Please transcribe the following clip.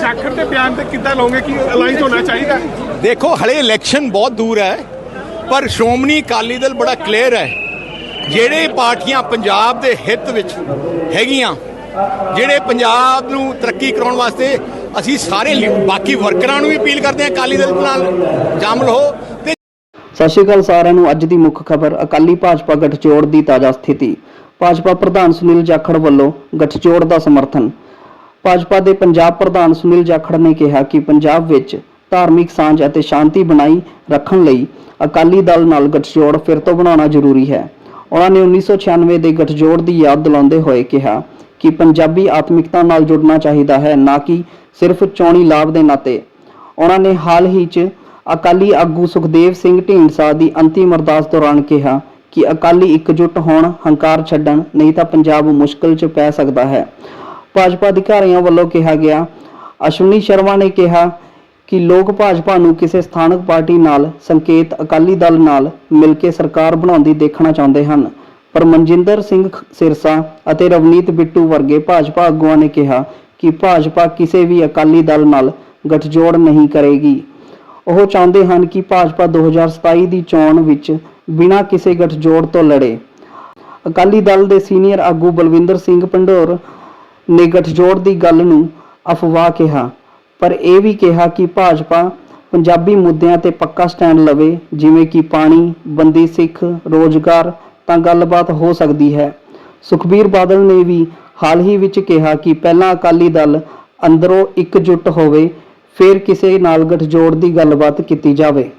ਜਾਖੜ ਦੇ ਬਿਆਨ ਤੇ ਕਿੱਦਾਂ ਲਓਗੇ ਕਿ ਅਲਾਈਜ਼ ਹੋਣਾ ਚਾਹੀਦਾ? ਦੇਖੋ ਹਲੇ ਇਲੈਕਸ਼ਨ ਬਹੁਤ ਦੂਰ ਹੈ ਪਰ ਸ਼੍ਰੋਮਣੀ ਅਕਾਲੀ ਦਲ ਬੜਾ ਕਲੀਅਰ ਹੈ। ਜਿਹੜੇ ਪਾਰਟੀਆਂ ਪੰਜਾਬ ਦੇ ਹਿੱਤ ਵਿੱਚ ਹੈਗੀਆਂ ਜਿਹੜੇ ਪੰਜਾਬ ਨੂੰ ਤਰੱਕੀ ਕਰਾਉਣ ਵਾਸਤੇ ਅਸੀਂ ਸਾਰੇ ਬਾਕੀ ਵਰਕਰਾਂ ਨੂੰ ਵੀ ਅਪੀਲ ਕਰਦੇ ਹਾਂ ਅਕਾਲੀ ਦਲ ਨਾਲ ਸ਼ਾਮਲ ਹੋ ਤੇ ਸਤਿ ਸ਼੍ਰੀ ਅਕਾਲ ਸਾਰਿਆਂ ਨੂੰ ਅੱਜ ਦੀ ਮੁੱਖ ਖਬਰ ਅਕਾਲੀ ਭਾਜਪਾ ਗੱਠਜੋੜ ਦੀ ਤਾਜ਼ਾ ਸਥਿਤੀ। ਭਾਜਪਾ ਪ੍ਰਧਾਨ ਸੁਨੀਲ ਜਾਖੜ ਵੱਲੋਂ ਗੱਠਜੋੜ ਦਾ ਸਮਰਥਨ। ਭਾਜਪਾ ਦੇ ਪੰਜਾਬ ਪ੍ਰਧਾਨ ਸੁਨੀਲ ਜਾਖੜ ਨੇ ਕਿਹਾ ਕਿ ਪੰਜਾਬ ਵਿੱਚ ਧਾਰਮਿਕ ਸਾਂਝ ਅਤੇ ਸ਼ਾਂਤੀ ਬਣਾਈ ਰੱਖਣ ਲਈ ਅਕਾਲੀ ਦਲ ਨਾਲ ਗੱਠਜੋੜ ਫਿਰ ਤੋਂ ਬਣਾਉਣਾ ਜ਼ਰੂਰੀ ਹੈ। ਉਹਨਾਂ ਨੇ 1996 ਦੇ ਗੱਠਜੋੜ ਦੀ ਯਾਦ ਦਿਲਾਉਂਦੇ ਹੋਏ ਕਿਹਾ ਕਿ ਪੰਜਾਬੀ ਆਤਮਿਕਤਾ ਨਾਲ ਜੁੜਨਾ ਚਾਹੀਦਾ ਹੈ, ਨਾ ਕਿ ਸਿਰਫ ਚੋਣੀ ਲਾਭ ਦੇ ਨਾਤੇ। ਉਹਨਾਂ ਨੇ ਹਾਲ ਹੀ 'ਚ ਅਕਾਲੀ ਆਗੂ ਸੁਖਦੇਵ ਸਿੰਘ ਢੀਂਡਸਾ ਦੀ ਅੰਤਿਮ ਅਰਦਾਸ ਦੌਰਾਨ ਕਿਹਾ ਕਿ ਅਕਾਲੀ ਇਕਜੁੱਟ ਹੋਣ, ਹੰਕਾਰ ਛੱਡਣ, ਨਹੀਂ ਤਾਂ ਪੰਜਾਬ ਮੁਸ਼ਕਲ 'ਚ ਪੈ ਸਕਦਾ ਹੈ। ਭਾਜਪਾ ਅਧਿਕਾਰੀਆਂ ਵੱਲੋਂ ਕਿਹਾ ਗਿਆ। ਅਸ਼ਵਨੀ ਸ਼ਰਮਾ ਨੇ ਕਿਹਾ ਕਿ ਲੋਕ ਭਾਜਪਾ ਨੂੰ ਕਿਸੇ ਸਥਾਨਕ ਪਾਰਟੀ ਨਾਲ, ਸੰਕੇਤ ਅਕਾਲੀ ਦਲ ਨਾਲ ਮਿਲ ਕੇ ਸਰਕਾਰ ਬਣਾਉਂਦੀ ਦੇਖਣਾ ਚਾਹੁੰਦੇ ਹਨ। ਪਰ ਮਨਜਿੰਦਰ ਸਿੰਘ ਸਿਰਸਾ ਅਤੇ ਰਵਨੀਤ ਬਿੱਟੂ ਵਰਗੇ ਭਾਜਪਾ ਆਗੂਆਂ ਨੇ ਕਿਹਾ ਕਿ ਭਾਜਪਾ ਕਿਸੇ ਵੀ ਅਕਾਲੀ ਦਲ ਨਾਲ ਗਠਜੋੜ ਨਹੀਂ ਕਰੇਗੀ। ਉਹ ਚਾਹੁੰਦੇ ਹਨ ਕਿ ਭਾਜਪਾ 2027 ਦੀ ਚੋਣ ਵਿੱਚ ਬਿਨਾਂ ਕਿਸੇ ਗਠਜੋੜ ਤੋਂ ਲੜੇ। ਅਕਾਲੀ ਦਲ ਦੇ ਸੀਨੀਅਰ ਆਗੂ ਬਲਵਿੰਦਰ ਸਿੰਘ ਪੰਡੋਰ ਨੇ ਗਠਜੋੜ ਦੀ ਗੱਲ ਨੂੰ ਅਫਵਾਹ ਕਿਹਾ, ਪਰ ਇਹ ਵੀ ਕਿਹਾ ਕਿ ਭਾਜਪਾ ਪੰਜਾਬੀ ਮੁੱਦਿਆਂ ਤੇ ਪੱਕਾ ਸਟੈਂਡ ਲਵੇ, ਜਿਵੇਂ ਕਿ ਪਾਣੀ, ਬੰਦੀ ਸਿੱਖ, ਰੋਜ਼ਗਾਰ ਤਾਂ ਗੱਲਬਾਤ ਹੋ ਸਕਦੀ ਹੈ। ਸੁਖਬੀਰ ਬਾਦਲ ਨੇ ਵੀ ਹਾਲ ਹੀ ਵਿੱਚ ਕਿਹਾ ਕਿ ਪਹਿਲਾਂ ਅਕਾਲੀ ਦਲ ਅੰਦਰੋਂ ਇਕਜੁੱਟ ਹੋਵੇ, ਫਿਰ ਕਿਸੇ ਨਾਲ ਗਠਜੋੜ ਦੀ ਗੱਲਬਾਤ ਕੀਤੀ ਜਾਵੇ।